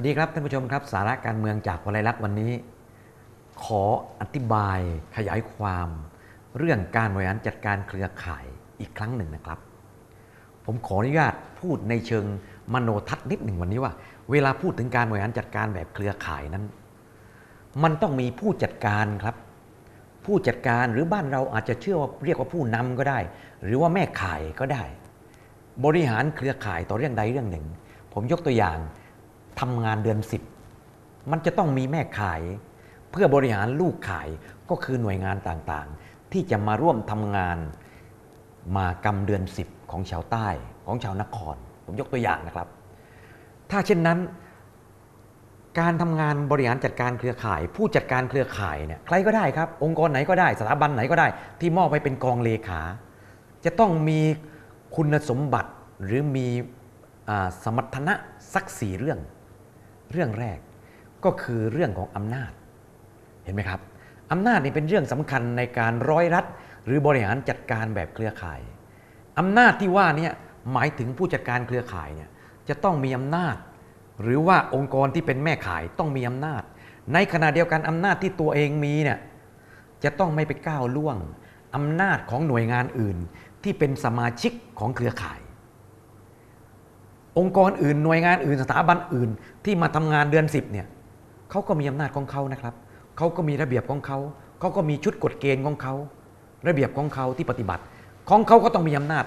วัสดีครับท่านผู้ชมครับ สาระการเมืองจากวลัยลักษณ์วันนี้ ขออธิบายขยายความ เรื่องการบริหารจัดการเครือข่ายอีกครั้งหนึ่งนะครับ ผมขออนุญาตพูดในเชิงมโนทัศน์นิดหนึ่งวันนี้ว่า เวลาพูดถึงการบริหารจัดการแบบเครือข่ายนั้น มันต้องมีผู้จัดการครับ ผู้จัดการหรือบ้านเราอาจจะเชื่อว่าเรียกว่าผู้นำก็ได้ หรือว่าแม่ข่ายก็ได้ บริหารเครือข่ายต่อเรื่องใดเรื่องหนึ่ง ผมยกตัวอย่าง ทำงานเดือนสิบมันจะต้องมีแม่ขาย เพื่อบริหารลูกขายก็คือหน่วยงานต่างๆ ที่จะมาร่วมทำงานมากรรมเดือนสิบของชาวใต้ของชาวนคร ผมยกตัวอย่างนะครับ ถ้าเช่นนั้นการทำงานบริหารจัดการเครือข่าย ผู้จัดการเครือข่ายเนี่ยใครก็ได้ครับ องค์กรไหนก็ได้สถาบันไหนก็ได้ ที่มอบให้เป็นกองเลขา จะต้องมีคุณสมบัติหรือมีอสมรรถนะสักสี่เรื่อง เรื่องแรกก็คือเรื่องของอำนาจ เห็นไหมครับอำนาจนี่เป็นเรื่องสำคัญในการร้อยรัดหรือบริหารจัดการแบบเครือข่ายอำนาจที่ว่านี่หมายถึงผู้จัดการเครือข่ายเนี่ยจะต้องมีอำนาจ หรือว่าองค์กรที่เป็นแม่ข่ายต้องมีอำนาจ ในขณะเดียวกันอำนาจที่ตัวเองมีเนี่ยจะต้องไม่ไปก้าวล่วงอำนาจของหน่วยงานอื่น ที่เป็นสมาชิกของเครือข่าย องค์กรอื่นหน่วยงานอื่นสถาบันอื่น ที่มาทำงานเดือน10เนี่ยเขาก็มีอำนาจของเขานะครับเขาก็มีระเบียบของเขาเขาก็มีชุดกฎเกณฑ์ของเขาระเบียบของเขาที่ปฏิบัติ ของเขาก็ต้องมีอำนาจ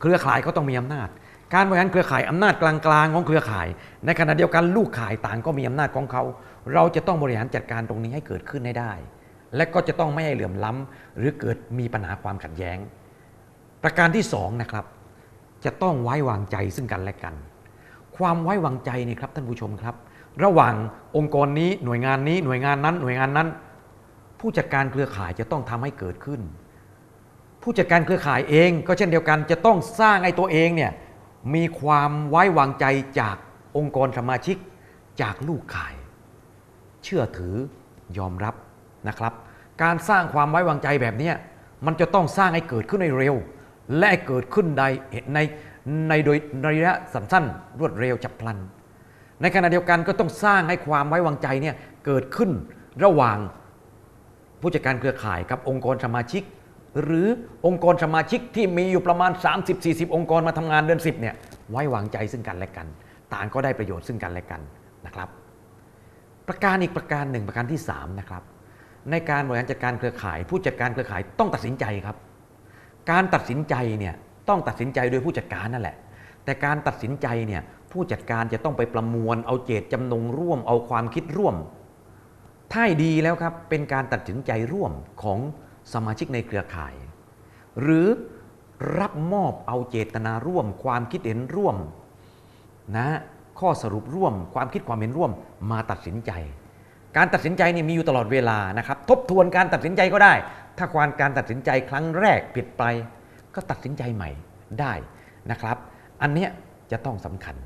เครือข่ายเขาต้องมีอำนาจ การบริหารเครือข่ายอำนาจกลางๆของเครือข่าย ในขณะเดียวกันลูกข่ายต่างก็มีอำนาจของเขา เราจะต้องบริหารจัดการตรงนี้ให้เกิดขึ้นให้ได้ และก็จะต้องไม่ให้เหลื่อมล้ำหรือเกิดมีปัญหาความขัดแย้ง ประการที่สองนะครับ จะต้องไว้วางใจซึ่งกันและกัน ความไว้วางใจเนี่ยครับท่านผู้ชมครับ ระหว่างองค์กรนี้หน่วยงานนี้หน่วยงานนั้น หน่วยงานนั้น ผู้จัดการเครือข่ายจะต้องทำให้เกิดขึ้น ผู้จัดการเครือข่ายเองก็เช่นเดียวกันจะต้องสร้างไอ้ตัวเองเนี่ยมีความไว้วางใจจากองค์กรสมาชิกจากลูกข่าย เชื่อถือยอมรับนะครับ การสร้างความไว้วางใจแบบนี้มันจะต้องสร้างให้เกิดขึ้นในเร็ว และเกิดขึ้นในในในโดยระยะสั้นรวดเร็วฉับพลัน ในขณะเดียวกันก็ต้องสร้างให้ความไว้วางใจเนี่ยเกิดขึ้นระหว่างผู้จัดการเครือข่ายกับองค์กรสมาชิก หรือองค์กรสมาชิกที่มีอยู่ประมาณ 30-40 องค์กรมาทำงานเดือน10เนี่ยไว้วางใจซึ่งกันและกัน ต่างก็ได้ประโยชน์ซึ่งกันและกันนะครับ ประการอีกประการหนึ่งประการที่3นะครับในการบริหารจัดการเครือข่าย ผู้จัดการเครือข่ายต้องตัดสินใจครับ การตัดสินใจเนี่ยต้องตัดสินใจโดยผู้จัดการนั่นแหละ แต่การตัดสินใจเนี่ยผู้จัดการจะต้องไปประมวลเอาเจตจำนงร่วมเอาความคิดร่วมถ้าดีแล้วครับเป็นการตัดสินใจร่วมของสมาชิกในเครือข่าย หรือรับมอบเอาเจตนาร่วม ความคิดเห็นร่วมนะข้อสรุปร่วม ความคิดความเห็นร่วมมาตัดสินใจ การตัดสินใจนี่มีอยู่ตลอดเวลานะครับ ทบทวนการตัดสินใจก็ได้ ถ้าความการตัดสินใจครั้งแรกผิดไป ก็ตัดสินใจใหม่ได้นะครับ อันเนี้ยจะต้องสำคัญ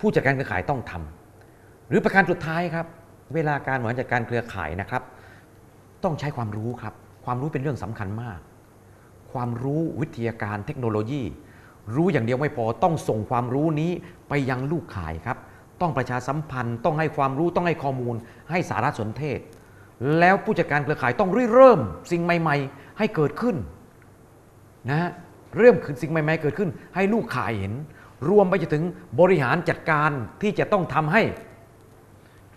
ผู้จัดการเครือข่ายต้องทำหรือประการสุดท้ายครับ เวลาการบริหารจัดการเครือข่ายนะครับ ต้องใช้ความรู้ครับ ความรู้เป็นเรื่องสำคัญมาก ความรู้วิทยาการเทคโนโลยี รู้อย่างเดียวไม่พอต้องส่งความรู้นี้ไปยังลูกข่ายครับ ต้องประชาสัมพันธ์ ต้องให้ความรู้ต้องให้ข้อมูล ให้สารสนเทศ แล้วผู้จัดการเครือข่ายต้องริเริ่มสิ่งใหม่ ๆ ให้เกิดขึ้นนะฮะเริ่มขึ้นสิ่งใหม่ๆเกิดขึ้น ให้ลูกขายเห็น รวมไปจนถึงบริหารจัดการที่จะต้องทำให้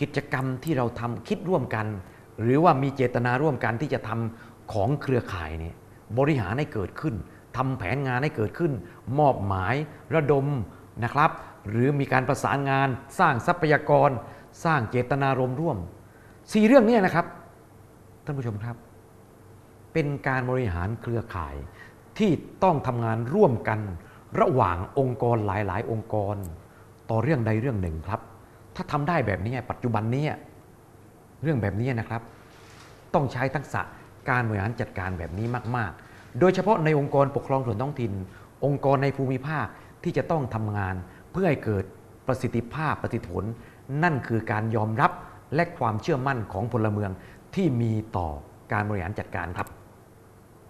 กิจกรรมที่เราทำคิดร่วมกัน หรือว่ามีเจตนาร่วมกันที่จะทำของเครือข่ายเนี่ยบริหารให้เกิดขึ้นทำแผนงานให้เกิดขึ้น มอบหมายระดมนะครับ หรือมีการประสานงาน สร้างทรัพยากร สร้างเจตนารมณ์ร่วมสี่เรื่องนี้นะครับ ท่านผู้ชมครับ เป็นการบริหารเครือข่ายที่ต้องทำงานร่วมกันระหว่างองค์กรหลาย ๆ องค์กร ต่อเรื่องใดเรื่องหนึ่งครับ ถ้าทำได้แบบนี้ปัจจุบันนี้เรื่องแบบนี้นะครับ ต้องใช้ทักษะการบริหารจัดการแบบนี้มาก ๆ โดยเฉพาะในองค์กรปกครองส่วนท้องถิ่น องค์กรในภูมิภาคที่จะต้องทำงาน เพื่อให้เกิดประสิทธิภาพประสิทธิผล นั่นคือการยอมรับและความเชื่อมั่นของพลเมือง ที่มีต่อการบริหารจัดการครับ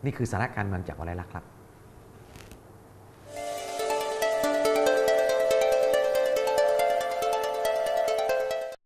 นี่คือสาระการเมืองจากวลัยลักษณ์ครับ